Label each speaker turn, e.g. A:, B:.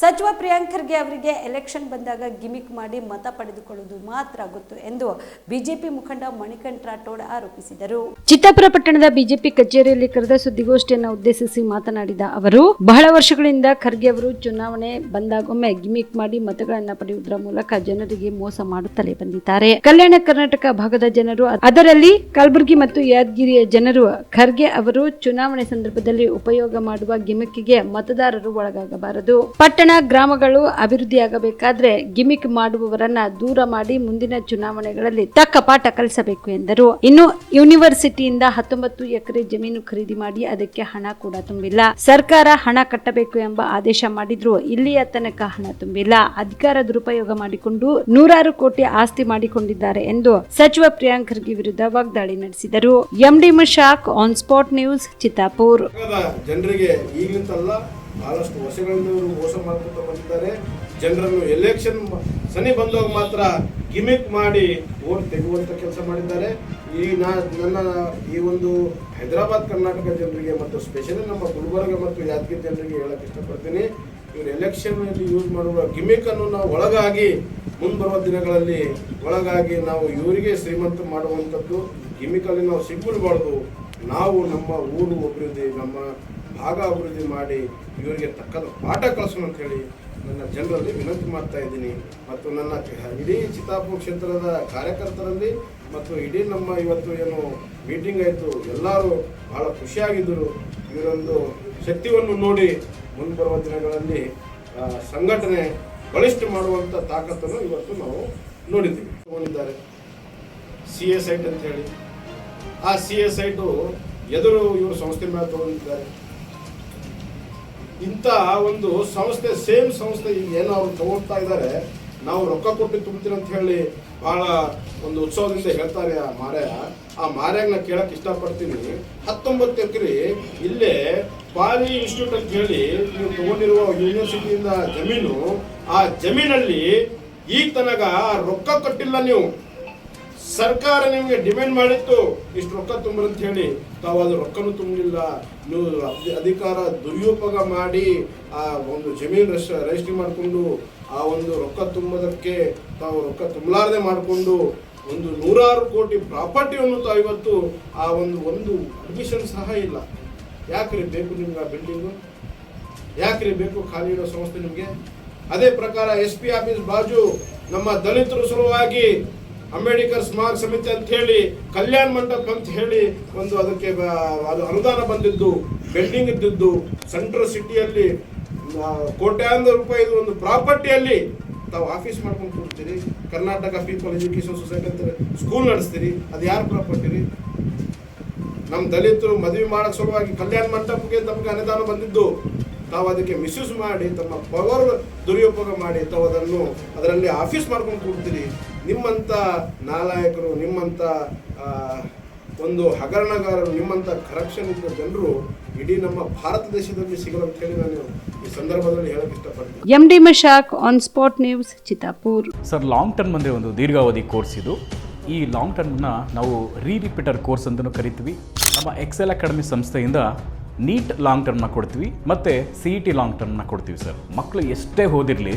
A: ಸಚಿವ ಪ್ರಿಯಾಂಕ್ ಖರ್ಗೆ ಅವರಿಗೆ ಎಲೆಕ್ಷನ್ ಬಂದಾಗ ಗಿಮಿಕ್ ಮಾಡಿ ಮತ ಪಡೆದುಕೊಳ್ಳುವುದು ಮಾತ್ರ ಗೊತ್ತು ಎಂದು ಬಿಜೆಪಿ ಮುಖಂಡ ಮಣಿಕಂಠ ರಾಠೋಡ್ ಆರೋಪಿಸಿದರು. ಚಿತ್ತಾಪುರ ಪಟ್ಟಣದ ಬಿಜೆಪಿ ಕಚೇರಿಯಲ್ಲಿ ಕರೆದ ಸುದ್ದಿಗೋಷ್ಠಿಯನ್ನು ಉದ್ದೇಶಿಸಿ ಮಾತನಾಡಿದ ಅವರು, ಬಹಳ ವರ್ಷಗಳಿಂದ ಖರ್ಗೆ ಅವರು ಚುನಾವಣೆ ಬಂದಾಗೊಮ್ಮೆ ಗಿಮಿಕ್ ಮಾಡಿ ಮತಗಳನ್ನು ಪಡೆಯುವುದರ ಮೂಲಕ ಜನರಿಗೆ ಮೋಸ ಮಾಡುತ್ತಲೇ ಬಂದಿದ್ದಾರೆ. ಕಲ್ಯಾಣ ಕರ್ನಾಟಕ ಭಾಗದ ಜನರು, ಅದರಲ್ಲಿ ಕಲಬುರಗಿ ಮತ್ತು ಯಾದಗಿರಿಯ ಜನರು ಖರ್ಗೆ ಅವರು ಚುನಾವಣೆ ಸಂದರ್ಭದಲ್ಲಿ ಉಪಯೋಗ ಮಾಡುವ ಗಿಮಿಕ್ಗೆ ಮತದಾರರು ಒಳಗಾಗಬಾರದು. ಪಟ್ಟಣ ಗ್ರಾಮಗಳು ಅಭಿವೃದ್ಧಿಯಾಗಬೇಕಾದ್ರೆ ಗಿಮಿಕ್ ಮಾಡುವವರನ್ನ ದೂರ ಮಾಡಿ ಮುಂದಿನ ಚುನಾವಣೆಗಳಲ್ಲಿ ತಕ್ಕ ಪಾಠ ಕಲಿಸಬೇಕು ಎಂದರು. ಇನ್ನು ಯೂನಿವರ್ಸಿಟಿಯಿಂದ ಹತ್ತೊಂಬತ್ತು ಎಕರೆ ಜಮೀನು ಖರೀದಿ ಮಾಡಿ ಅದಕ್ಕೆ ಹಣ ಕೂಡ ತುಂಬಿಲ್ಲ. ಸರ್ಕಾರ ಹಣ ಕಟ್ಟಬೇಕು ಎಂಬ ಆದೇಶ ಮಾಡಿದ್ರು. ಇಲ್ಲಿಯ ತನಕ ಹಣ ತುಂಬಿಲ್ಲ. ಅಧಿಕಾರ ದುರುಪಯೋಗ ಮಾಡಿಕೊಂಡು ನೂರಾರು ಕೋಟಿ ಆಸ್ತಿ ಮಾಡಿಕೊಂಡಿದ್ದಾರೆ ಎಂದು ಸಚಿವ ಪ್ರಿಯಾಂಕ್ ಖರ್ಗೆ ವಿರುದ್ಧ ವಾಗ್ದಾಳಿ ನಡೆಸಿದರು. MD Mashak on spot news Chittapur.
B: ಜನರಿಗೆ ಬಹಳಷ್ಟು ವರ್ಷಗಳಿಂದ ಇವರು ಮೋಸ ಮಾಡ್ಕೊತ ಬಂದಿದ್ದಾರೆ. ಜನರನ್ನು ಎಲೆಕ್ಷನ್ ಸನಿ ಬಂದಾಗ ಮಾತ್ರ ಗಿಮಿಕ್ ಮಾಡಿ ಓಟ್ ತೆಗೆಯುವಂಥ ಕೆಲಸ ಮಾಡಿದ್ದಾರೆ. ಈ ನಾ, ನನ್ನ ಈ ಒಂದು ಹೈದರಾಬಾದ್ ಕರ್ನಾಟಕ ಜನರಿಗೆ ಮತ್ತು ಸ್ಪೆಷಲಿ ನಮ್ಮ ಗುಲ್ಬರ್ಗ ಮತ್ತು ಯಾದಗಿರಿ ಜನರಿಗೆ ಹೇಳಕ್ ಇಷ್ಟಪಡ್ತೀನಿ. ಇವರು ಎಲೆಕ್ಷನ್ ಯೂಸ್ ಮಾಡುವ ಗಿಮಿಕ್ ಅನ್ನು ನಾವು ಒಳಗಾಗಿ ಮುಂಬರುವ ದಿನಗಳಲ್ಲಿ ಒಳಗಾಗಿ ನಾವು ಇವರಿಗೆ ಶ್ರೀಮಂತ ಮಾಡುವಂಥದ್ದು. ಗಿಮಿಕಲ್ಲಿ ನಾವು ಸಿಗ್ಬಿಡ್ಬಾರ್ದು. ನಾವು ನಮ್ಮ ಊರು ಅಭಿವೃದ್ಧಿ, ನಮ್ಮ ಭಾಗ ಅಭಿವೃದ್ಧಿ ಮಾಡಿ ಇವರಿಗೆ ತಕ್ಕದ ಪಾಠ ಕಲಿಸೋಣ ಅಂತ ಹೇಳಿ ನನ್ನ ಜನರಲ್ಲಿ ವಿನಂತಿ ಮಾಡ್ತಾ ಇದ್ದೀನಿ. ಮತ್ತು ನನ್ನ ಇಡೀ ಚಿತ್ತಾಪುರ ಕ್ಷೇತ್ರದ ಕಾರ್ಯಕರ್ತರಲ್ಲಿ ಮತ್ತು ಇಡೀ ನಮ್ಮ ಇವತ್ತು ಏನು ಮೀಟಿಂಗ್ ಆಯಿತು, ಎಲ್ಲರೂ ಬಹಳ ಖುಷಿಯಾಗಿದ್ದರು. ಇವರೊಂದು ಶಕ್ತಿಯನ್ನು ನೋಡಿ ಮುಂಬರುವ ದಿನಗಳಲ್ಲಿ ಸಂಘಟನೆ ಬಲಿಷ್ಠ ಮಾಡುವಂಥ ತಾಕತ್ತನ್ನು ಇವತ್ತು ನಾವು ನೋಡಿದ್ದೀವಿ. ಸಿ ಎಸ್ ಐಟ್ ಅಂತ ಹೇಳಿ. ಆ ಸಿ ಎಸ್ ಐಟು ಎದುರು ಇವರು ಸಂಸ್ಥೆ ಮೇಲೆ ತಗೊಂಡಿದ್ದಾರೆ. ಇಂಥ ಒಂದು ಸಂಸ್ಥೆ, ಸೇಮ್ ಸಂಸ್ಥೆ ಈಗ ಏನೋ ಅವ್ರು ತಗೊಳ್ತಾ ಇದ್ದಾರೆ. ನಾವು ರೊಕ್ಕ ಕೊಟ್ಟು ತುಂಬ್ತೀರ ಅಂತ ಹೇಳಿ ಬಹಳ ಒಂದು ಉತ್ಸವದಿಂದ ಹೇಳ್ತಾರೆ ಆ ಮಾರ್ಯ. ಆ ಮಾರ್ಯಾಗ ನಾ ಕೇಳಕ್ ಇಷ್ಟಪಡ್ತೀನಿ. ಹತ್ತೊಂಬತ್ತು ಎಕರೆ ಇಲ್ಲೇ ಪಾಲಿ ಇನ್ಸ್ಟಿಟ್ಯೂಟ್ ಅಂತ ಹೇಳಿ ನೀವು ತಗೊಂಡಿರುವ ಯೂನಿವರ್ಸಿಟಿಯಿಂದ ಜಮೀನು, ಆ ಜಮೀನಲ್ಲಿ ಈಗ ತನಕ ರೊಕ್ಕ ಕಟ್ಟಿಲ್ಲ ನೀವು. ಸರ್ಕಾರ ನಿಮಗೆ ಡಿಮ್ಯಾಂಡ್ ಮಾಡಿತ್ತು, ಇಷ್ಟು ರೊಕ್ಕ ತುಂಬ್ರಂತ ಹೇಳಿ. ತಾವು ಅದು ರೊಕ್ಕನೂ ತುಂಬಲಿಲ್ಲ. ನೀವು ಅಧಿ- ಅಧಿಕಾರ ದುರ್ಯೋಪಯೋಗ ಮಾಡಿ, ಆ ಒಂದು ಜಮೀನು ರಿಜಿಸ್ಟ್ರಿ ಮಾಡಿಕೊಂಡು, ಆ ಒಂದು ರೊಕ್ಕ ತುಂಬೋದಕ್ಕೆ ತಾವು ರೊಕ್ಕ ತುಂಬಲಾರದೆ ಮಾಡಿಕೊಂಡು, ಒಂದು ನೂರಾರು ಕೋಟಿ ಪ್ರಾಪರ್ಟಿಯನ್ನು ತಾವು ಇವತ್ತು ಆ ಒಂದು ಒಂದು ಅಡ್ಮಿಷನ್ ಸಹ ಇಲ್ಲ. ಯಾಕ್ರಿ ಬೇಕು ನಿಮ್ಗೆ ಆ ಬಿಲ್ಡಿಂಗು? ಯಾಕ್ರಿ ಬೇಕು ಖಾಲಿ ಇರೋ ಸಂಸ್ಥೆ ನಿಮಗೆ? ಅದೇ ಪ್ರಕಾರ ಎಸ್ ಪಿ ಆಫೀಸ್ ಬಾಜು ನಮ್ಮ ದಲಿತರು ಸಲುವಾಗಿ ಅಂಬೇಡ್ಕರ್ ಸ್ಮಾರಕ ಸಮಿತಿ ಅಂತ ಹೇಳಿ, ಕಲ್ಯಾಣ ಮಂಟಪ ಅಂತ ಹೇಳಿ ಒಂದು ಅದಕ್ಕೆ ಅದು ಅನುದಾನ ಬಂದಿದ್ದು ಬಿಲ್ಡಿಂಗ್ ಇದ್ದಿದ್ದು ಸೆಂಟ್ರಲ್ ಸಿಟಿಯಲ್ಲಿ ಕೋಟ್ಯಾಂತರ ರೂಪಾಯಿ ಒಂದು ಪ್ರಾಪರ್ಟಿಯಲ್ಲಿ ತಾವು ಆಫೀಸ್ ಮಾಡ್ಕೊಂಡು ಕೊಡ್ತೀರಿ ಕರ್ನಾಟಕ ಪೀಪಲ್ ಎಜುಕೇಶನ್ ಸೊಸೈಟಿ ಅಂತ ಸ್ಕೂಲ್ ನಡೆಸ್ತೀರಿ. ಅದು ಯಾರ ಪ್ರಾಪರ್ಟಿ ರೀ? ನಮ್ಮ ದಲಿತರು ಮದುವೆ ಮಾಡೋಕ್ಕೆ ಸಲುವಾಗಿ ಕಲ್ಯಾಣ ಮಂಟಪಕ್ಕೆ ತಮಗೆ ಅನುದಾನ ಬಂದಿದ್ದು, ತಾವು ಅದಕ್ಕೆ ಮಿಸ್ಯೂಸ್ ಮಾಡಿ, ತಮ್ಮ ಪವರ್ ದುರುಪಯೋಗ ಮಾಡಿ ತಾವು ಅದನ್ನು ಅದರಲ್ಲಿ ಆಫೀಸ್ ಮಾಡ್ಕೊಂಡು ಕೊಡ್ತೀರಿ ನಿಮ್ಮಂಥ ನಾಲಾಯಕರು ನಿಮ್ಮಂಥ ಒಂದು ಹಗರಣಗಾರರು ನಿಮ್ಮಂಥ ಕರಪ್ಷನ್ ಇದ್ದ ಜನರು ಇಡೀ ನಮ್ಮ ಭಾರತ ದೇಶದಲ್ಲಿ ಸಿಗಲ್ಲ ಅಂತ ಹೇಳಿ ನಾನು ಈ ಸಂದರ್ಭದಲ್ಲಿ ಹೇಳಕ್ ಇಷ್ಟಪಡ್ತೀನಿ.
A: MD Mashak on spot news Chittapur
C: sir long term ಅಂದರೆ ಒಂದು ದೀರ್ಘಾವಧಿ ಕೋರ್ಸ್ ಇದು. ಈ ಲಾಂಗ್ ಟರ್ಮ್ನ ನಾವು ರೀ ರಿಪೀಟರ್ ಕೋರ್ಸ್ ಅಂತಲೂ ಕರಿತೀವಿ. ನಮ್ಮ ಎಕ್ಸೆಲ್ ಅಕಾಡೆಮಿ ಸಂಸ್ಥೆಯಿಂದ ನೀಟ್ ಲಾಂಗ್ ಟರ್ಮ್ನ ಕೊಡ್ತೀವಿ. ಮತ್ತು ಸಿ ಇ ಟಿ ಲಾಂಗ್ ಟರ್ಮ್ನ ಕೊಡ್ತೀವಿ ಸರ್ ಮಕ್ಕಳು ಎಷ್ಟೇ ಓದಿರಲಿ